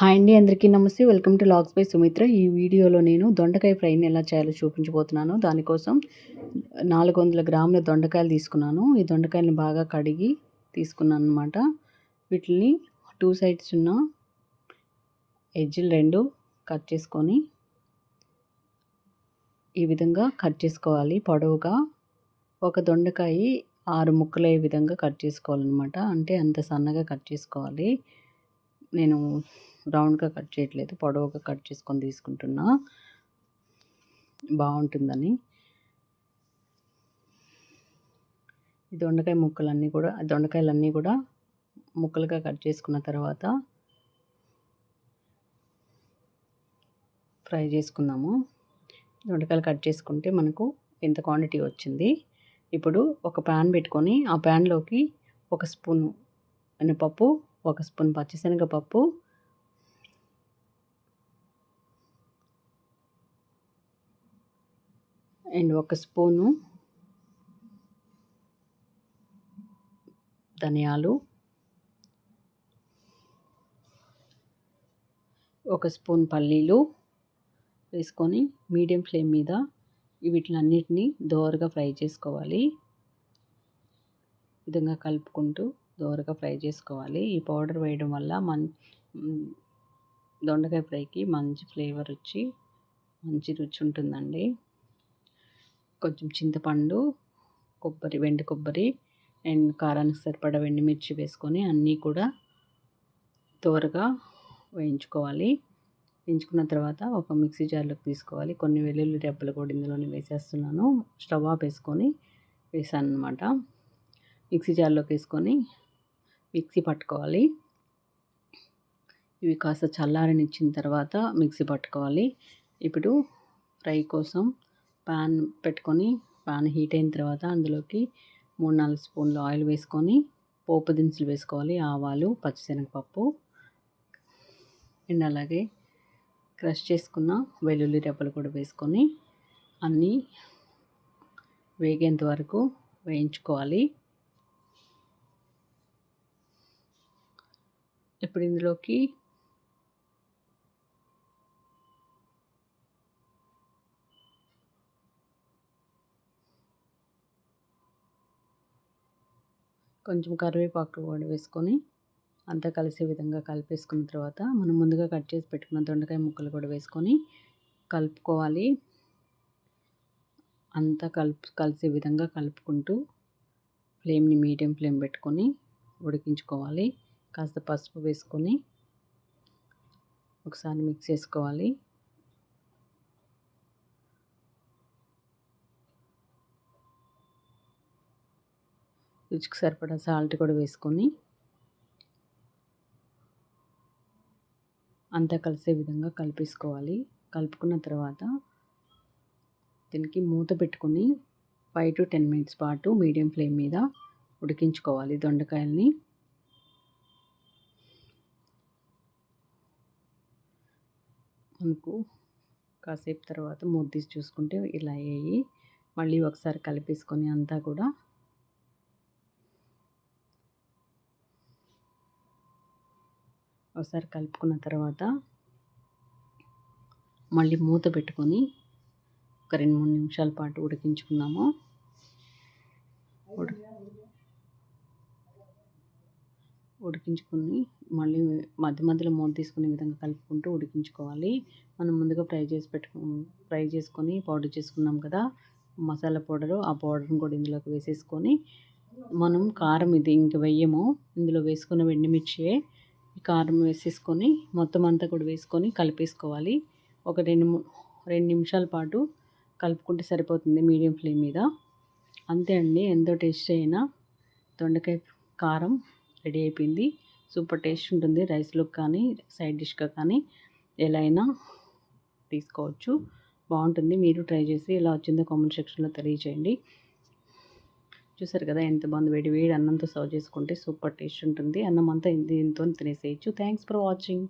Hi అండి అందరికీ నమస్తే. Welcome to logs by Sumitra. ఈ వీడియోలో నేను దొండకాయ ఫ్రైని ఎలా చేయాలో చూపించబోతున్నాను. దానికోసం నాలుగు వందల గ్రాముల దొండకాయలు తీసుకున్నాను. ఈ దొండకాయలను బాగా కడిగి తీసుకున్నాను అనమాట వీటిని టూ సైడ్స్ ఉన్న ఎడ్జిలు రెండు కట్ చేసుకొని ఈ విధంగా కట్ చేసుకోవాలి. పొడవుగా ఒక దొండకాయ ఆరు ముక్కలు విధంగా కట్ చేసుకోవాలన్నమాట. అంటే అంత సన్నగా కట్ చేసుకోవాలి. నేను రౌండ్గా కట్ చేయట్లేదు పొడవుగా కట్ చేసుకొని తీసుకుంటున్నా. బాగుంటుందని. ఈ దొండకాయ ముక్కలన్నీ కూడా దొండకాయలన్నీ కూడా ముక్కలుగా కట్ చేసుకున్న తర్వాత ఫ్రై చేసుకుందాము. దొండకాయలు కట్ చేసుకుంటే మనకు ఎంత క్వాంటిటీ వచ్చింది? ఇప్పుడు ఒక ప్యాన్ పెట్టుకొని ఆ ప్యాన్లోకి ఒక స్పూన్ మినపప్పు ఒక స్పూన్ పచ్చిశనగపప్పు అండ్ ఒక స్పూను ధనియాలు ఒక స్పూన్ పల్లీలు వేసుకొని మీడియం ఫ్లేమ్ మీద వీటిలన్నిటిని దోరగా ఫ్రై చేసుకోవాలి. విధంగా కలుపుకుంటూ దోరగా ఫ్రై చేసుకోవాలి. ఈ పౌడర్ వేయడం వల్ల మన్ దొండకాయ ఫ్రైకి మంచి ఫ్లేవర్ వచ్చి మంచి రుచి ఉంటుందండి. కొంచెం చింతపండు కొబ్బరి వెండి కొబ్బరి అండ్ కారానికి సరిపడా వెండిమిర్చి వేసుకొని అన్నీ కూడా త్వరగా వేయించుకోవాలి. వేయించుకున్న తర్వాత ఒక మిక్సీ జార్లోకి తీసుకోవాలి. కొన్ని వెల్లుల్లి రెబ్బలు కూడా ఇందులోనే వేసేస్తున్నాను. స్టవ్ ఆఫ్ వేసుకొని వేసాను అనమాట మిక్సీ జార్లోకి వేసుకొని మిక్సీ పట్టుకోవాలి. ఇవి కాస్త చల్లారనిచ్చిన తర్వాత మిక్సీ పట్టుకోవాలి. ఇప్పుడు ఫ్రై కోసం పాన్ పెట్టుకొని పాన్ హీట్ అయిన తర్వాత అందులోకి మూడు నాలుగు స్పూన్లు ఆయిల్ వేసుకొని పోపు దినుసులు వేసుకోవాలి ఆవాలు పచ్చిశనగపప్పు. అండ్ అలాగే క్రష్ చేసుకున్న వెల్లుల్లి రెబ్బలు కూడా వేసుకొని అన్నీ వేగేంత వరకు వేయించుకోవాలి. ఇప్పుడు ఇందులోకి కొంచెం కరివేపాకు కూడా వేసుకొని అంతా కలిసే విధంగా కలిపేసుకున్న తర్వాత మనం ముందుగా కట్ చేసి పెట్టుకున్న దొండకాయ ముక్కలు కూడా వేసుకొని కలుపుకోవాలి. అంతా కలుపు కలిసే విధంగా కలుపుకుంటూ ఫ్లేమ్ని మీడియం ఫ్లేమ్ పెట్టుకొని ఉడికించుకోవాలి. కాస్త పసుపు వేసుకొని ఒకసారి మిక్స్ చేసుకోవాలి. రుచికి సరిపడా సాల్ట్ కూడా వేసుకొని అంతా కలిసే విధంగా కలిపేసుకోవాలి. కలుపుకున్న తర్వాత దీనికి మూత పెట్టుకొని ఫైవ్ టు టెన్ మినిట్స్ పాటు మీడియం ఫ్లేమ్ మీద ఉడికించుకోవాలి దొండకాయల్ని. మనకు కాసేపు తర్వాత మూత చూసుకుంటే ఇలా అయ్యాయి. మళ్ళీ ఒకసారి కలిపేసుకొని అంతా కూడా ఒకసారి కలుపుకున్న తర్వాత మళ్ళీ మూత పెట్టుకొని ఒక రెండు మూడు నిమిషాల పాటు ఉడికించుకున్నాము ఉడికించుకొని మళ్ళీ మధ్య మధ్యలో మూత తీసుకునే విధంగా కలుపుకుంటూ ఉడికించుకోవాలి. మనం ముందుగా ఫ్రై చేసి పెట్టుకు ఫ్రై చేసుకొని పౌడర్ చేసుకున్నాం కదా మసాలా పౌడరు ఆ పౌడర్ని కూడా ఇందులోకి వేసేసుకొని మనం కారం ఇది ఇంక వెయ్యము ఇందులో వేసుకున్న ఎండుమిర్చియే కారం వేసేసుకొని మొత్తం అంతా కూడా వేసుకొని కలిపేసుకోవాలి. ఒక రెండు రెండు నిమిషాల పాటు కలుపుకుంటే సరిపోతుంది మీడియం ఫ్లేమ్ మీద. అంతే అండి ఎంతో టేస్ట్ అయినా దొండకాయ కారం రెడీ అయిపోయింది. సూపర్ టేస్ట్ ఉంటుంది రైస్లో కానీ సైడ్ డిష్గా కానీ ఎలా అయినా తీసుకోవచ్చు. బాగుంటుంది మీరు ట్రై చేసి ఎలా వచ్చిందో కామెంట్ సెక్షన్లో తెలియజేయండి చూసారు కదా ఎంత బాగుంది. వేడి వేడి అన్నంతో సర్వ్ చేసుకుంటే సూపర్ టేస్ట్ ఉంటుంది. అన్నం అంతా దీంతో తినేసేయచ్చు. Thanks for watching.